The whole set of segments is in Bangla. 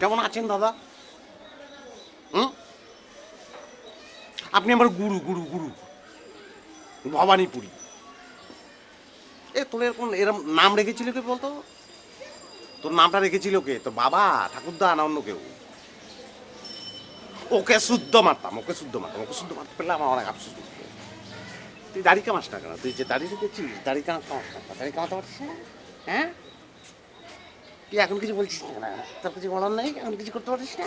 কেমন আছেন দাদা? হুম? আপনি আমার গুরু গুরু গুরু। ভবানীপুরি। এ, তোর এরকম এরকম নাম রেখেছিল কে বলতো? তোর নামটা রেখেছিল কে? তোর বাবা, ঠাকুরদা না অন্য কেউ? ওকে শুদ্ধ মারতাম, ওকে শুদ্ধ মারতাম, ওকে শুদ্ধ মারতে পারলে আমার অনেক আফসোস তুই দাড়ি কামাস না কেন? তুই যে দাড়ি রেখেছিস, দাড়ি কামাস না। দাড়ি কামাতে পারছিস না? হ্যাঁ? তুই এখন কিছু বলছিস না? তোর কিছু বলার নাই? এখন কিছু করতে পারিস না?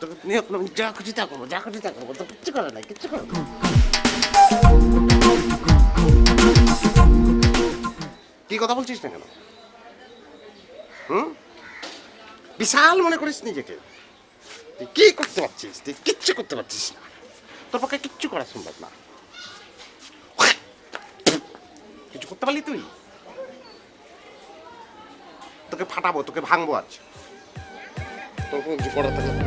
তোকে নিয়ে আমি যা খুশি তা করব, যা খুশি তা করব তো কিচ্ছু করে নাই, কিচ্ছু করে না কি কথা বলছিস না কেন? হুম? বিশাল মনে করিস নিজেকে। তুই কি করতে পারছিস? তুই কিচ্ছু করতে পারছিস না। তোর পক্ষে কিচ্ছু করা সম্ভব না। কিছু করতে পারলি তুই? তোকে ফাটাবো তোকে ভাঙবো আজ তোর কোনো কিছু করার থাকে না।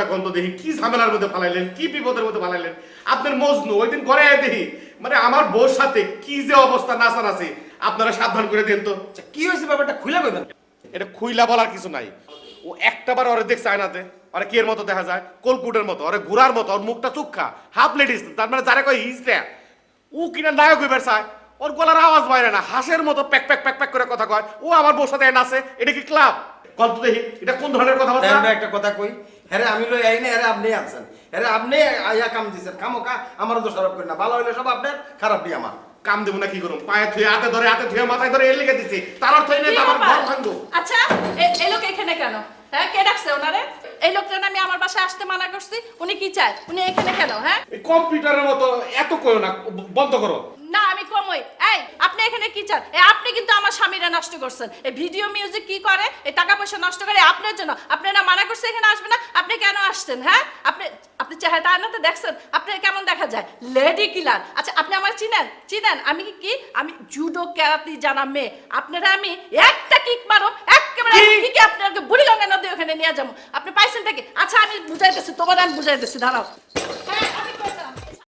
অবস্থা গন্ধ দেখি কি ঝামেলার মধ্যে ফালাইলেন কি বিপদের মধ্যে ফালাইলেন আপনার মজনু ওই দিন ঘরে দেখি। মানে আমার বউর সাথে কি যে অবস্থা নাচান আছে আপনারা সাবধান করে দেন তো। আচ্ছা, কি হয়েছে ব্যাপারটা? খুলে কইবেন এটা খুইলা বলার কিছু নাই। ও একটা বার ওরে দেখছে আয়নাতে ওরে কি এর মতো দেখা যায়? কলকুটের মতো ওরে ঘুরার মতো ওর মুখটা চুক্ষা হাফ লেডিস তার মানে যারা কয় হিজটা ও কিনা নায়ক হইবার চায় ওর গলার আওয়াজ বাইরে না হাঁসের মতো প্যাক প্যাক প্যাক প্যাক করে কথা কয়। ও আমার বউর সাথে নাচে এটা কি ক্লাব কল তো দেখি এটা কোন ধরনের কথাবার্তা? একটা কথা কই। হ্যাঁ আমি লই আইনে হ্যাঁ আপনি আনছেন। হ্যাঁ আপনি আইয়া কাম দিছেন। আমার দোষারোপ করেন না। ভালো হইলে সব আপনার খারাপ আমার। কাম দেবো না কি করুন পায়ে থুয়ে হাতে ধরে হাতে থুয়ে মাথায় ধরে এর লিখে দিছি। তার অর্থ এই না আমার ঘর ভাঙবো। আচ্ছা এই লোক এখানে কেন? হ্যাঁ কে ডাকছে ওনারে? এই লোকটা আমি আমার বাসায় আসতে মানা করছি। উনি কি চায়? উনি এখানে কেন হ্যাঁ? কম্পিউটারের মতো এত করো না বন্ধ করো। না আমি আপনি এখানে কি চান? এ আপনি কিন্তু আমার স্বামীরা নষ্ট করছেন। এই ভিডিও মিউজিক কি করে? এই টাকা পয়সা নষ্ট করে আপনার জন্য। আপনি না মানা করছে এখানে আসবে না? আপনি কেন আসছেন হ্যাঁ? আপনি আপনি চেহারাটা আয়নাতে দেখছেন? আপনি কেমন দেখা যায়? লেডি কিলার আচ্ছা আপনি আমার চিনেন? চিনেন? আমি কি? কি আমি জুডো ক্যারাতি জানা মেয়ে। আপনারা আমি একটা কিক মারো একেবারে কি? আপনাকে বুড়িগঙ্গা নদী ওখানে নিয়ে যাব। আপনি পাইছেন কি? আচ্ছা আমি বুঝাইতেছি তোমার আমি বুঝাইতেছি দাঁড়াও।